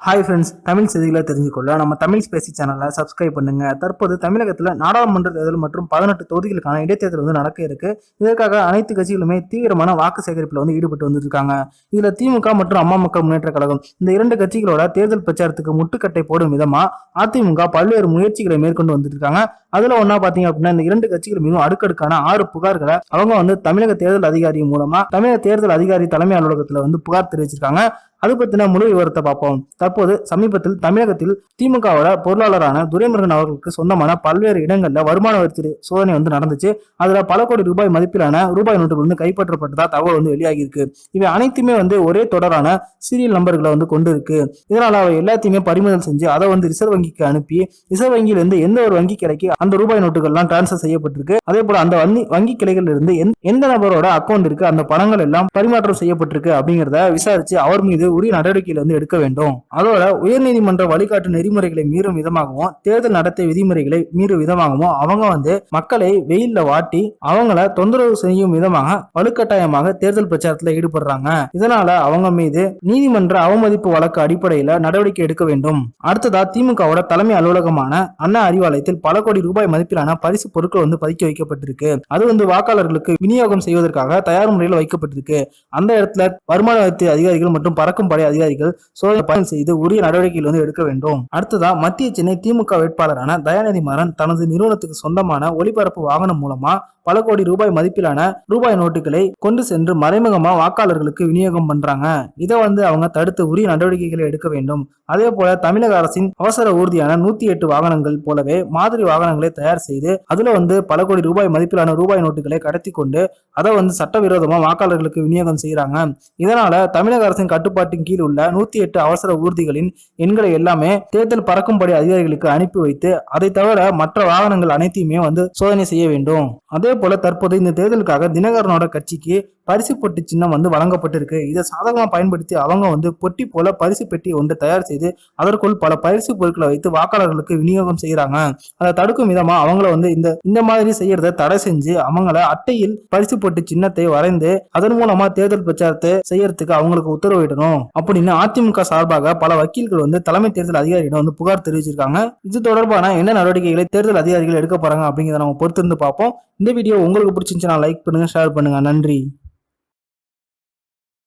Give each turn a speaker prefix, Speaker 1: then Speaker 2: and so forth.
Speaker 1: Hi friends Tamil செய்திகளை தெரிஞ்சுக்கொள்ள நம்ம Tamil Spacey சேனலை சப்ஸ்கிரைப் பண்ணுங்க. தற்போது தமிழகத்தில் நாடாளுமன்ற தேர்தல் மற்றும் பதினெட்டு தொகுதிகளுக்கான இடைத்தேர்தல் வந்து நடக்க இருக்கு. இதற்காக அனைத்து கட்சிகளுமே தீவிரமான வாக்கு சேகரிப்பில் வந்து ஈடுபட்டு வந்துருக்காங்க இதில் திமுக மற்றும் அம்மா மக்கள் முன்னேற்ற கழகம் இந்த இரண்டு கட்சிகளோட தேர்தல் பிரச்சாரத்துக்கு முட்டுக்கட்டை போடும் விதமாக அதிமுக பல்வேறு முயற்சிகளை மேற்கொண்டு வந்துருக்காங்க அதில் ஒன்றா பார்த்தீங்க அப்படின்னா இந்த இரண்டு கட்சிகள் மீதும் அடுக்கடுக்கான ஆறு புகார்களை அவங்க வந்து தமிழக தேர்தல் அதிகாரி மூலமாக தமிழக தேர்தல் அதிகாரி தலைமை அலுவலகத்தில் வந்து புகார் தெரிவிச்சிருக்காங்க. அது பற்றின முழு விவரத்தை பார்ப்போம். தற்போது சமீபத்தில் தமிழகத்தில் திமுகவோட பொருளாளரான துரைமுருகன் அவர்களுக்கு சொந்தமான பல்வேறு இடங்களில் வருமான வரி சோதனை வந்து நடந்துச்சு. அதில் பல கோடி ரூபாய் மதிப்பிலான ரூபாய் நோட்டுகள் வந்து கைப்பற்றப்பட்டதா தகவல் வந்து வெளியாகி இருக்கு இவை அனைத்துமே வந்து ஒரே தொடரான சீரியல் நம்பர்களை வந்து கொண்டு இருக்கு இதனால் அவை எல்லாத்தையுமே பறிமுதல் செஞ்சு அதை வந்து ரிசர்வ் வங்கிக்கு அனுப்பி ரிசர்வ் வங்கியிலிருந்து எந்த ஒரு வங்கி கிளைக்கு அந்த ரூபாய் நோட்டுகள்லாம் டிரான்ஸ்ஃபர் செய்யப்பட்டிருக்கு. அதே போல அந்த வங்கி வங்கி கிளைகளில் இருந்து எந்த- எந்த நபரோட அக்கௌண்ட் இருக்கு அந்த பணங்கள் எல்லாம் பரிமாற்றம் செய்யப்பட்டிருக்கு அப்படிங்கிறத விசாரிச்சு அவர் மீது உரிய நடவடிக்கைகள் வந்து எடுக்க வேண்டும். அதோட உயர்நீதிமன்ற வழிகாட்டு நெறிமுறைகளை மீறும் விதமாகவும் தேர்தல் நடத்தை விதிமுறைகளை மீறும் விதமாகவும் அவங்க வந்து மக்களை வெயில்ல வாட்டி அவங்கள தொந்தரவு செய்யும் விதமாக வலுக்கட்டாயமாக தேர்தல் பிரச்சாரத்துல ஈடுபடுறாங்க. இதனால அவங்க மீது நீதிமன்ற அவமதிப்பு வழக்கு அடிப்படையில நடவடிக்கை எடுக்க வேண்டும். அடுத்ததா திமுகவோட தலைமை அலுவலகமான அண்ணா அறிவாலயத்தில் பல கோடி ரூபாய் மதிப்பிலான பரிசு பொருட்கள் வந்து பதுக்கி வைக்கப்பட்டிருக்கு. அது வந்து வாக்காளர்களுக்கு விநியோகம் செய்வதற்காக தயார் முறையில் வைக்கப்பட்டிருக்கு. அந்த இடத்துல வருமான வரி அதிகாரிகள் மற்றும் பறக்க பறக்கும் படை அதிகாரிகள் சோதனை பயணம் செய்து உரிய நடவடிக்கைகள் வந்து எடுக்க வேண்டும். அடுத்ததா மத்திய சென்னை திமுக வேட்பாளரான தயாநிதி மாறன் தனது நிறுவனத்துக்கு சொந்தமான ஒளிபரப்பு வாகனம் மூலமா பல கோடி ரூபாய் மதிப்பிலான ரூபாய் நோட்டுகளை கொண்டு சென்று மறைமுகமா வாக்காளர்களுக்கு விநியோகம் பண்றாங்க. இதை வந்து அவங்க தடுத்து உரிய நடவடிக்கைகளை எடுக்க வேண்டும். அதே போல தமிழக அரசின் அவசர ஊர்தியான நூத்தி எட்டு வாகனங்கள் போலவே மாதிரி வாகனங்களை தயார் செய்து அதுல வந்து பல கோடி ரூபாய் மதிப்பிலான ரூபாய் நோட்டுகளை கடத்தி கொண்டு அதை வந்து சட்டவிரோதமா வாக்காளர்களுக்கு விநியோகம் செய்யறாங்க இதனால தமிழக அரசின் கட்டுப்பாட்டின் கீழ் உள்ள நூத்தி எட்டு அவசர ஊர்திகளின் எண்களை எல்லாமே தேர்தல் பறக்கும்படி அதிகாரிகளுக்கு அனுப்பி வைத்து அதை தவிர மற்ற வாகனங்கள் அனைத்தையுமே வந்து சோதனை செய்ய வேண்டும். அதே போல தற்போது இந்த தேர்தலுக்காக தினகரனோட கட்சிக்கு பரிசு பொட்டி சின்னம் வந்து வழங்கப்பட்டிருக்கு. இதை சாதகமாக பயன்படுத்தி அவங்க வந்து பொட்டி போல பரிசு பெட்டி ஒன்று தயார் செய்து அதற்குள் பல பரிசு பொருட்களை வைத்து வாக்காளர்களுக்கு விநியோகம் செய்கிறாங்க அதை தடுக்கும் விதமாக அவங்கள வந்து இந்த இந்த மாதிரி செய்யறத தடை செஞ்சு அவங்கள அட்டையில் பரிசு பொட்டி சின்னத்தை வரைந்து அதன் மூலமா தேர்தல் பிரச்சாரத்தை செய்யறதுக்கு அவங்களுக்கு உத்தரவிடணும். அப்படின்னு அதிமுக சார்பாக பல வக்கீல்கள் வந்து தலைமை தேர்தல் அதிகாரியிடம் வந்து புகார் தெரிவிச்சிருக்காங்க. இது தொடர்பான என்ன நடவடிக்கைகளை தேர்தல் அதிகாரிகள் எடுக்க போறாங்க அப்படிங்கிறத நம்ம பொறுத்திருந்து பார்ப்போம். இந்த வீடியோ உங்களுக்கு பிடிச்சிருந்துச்சுன்னா லைக் பண்ணுங்க ஷேர் பண்ணுங்க. நன்றி.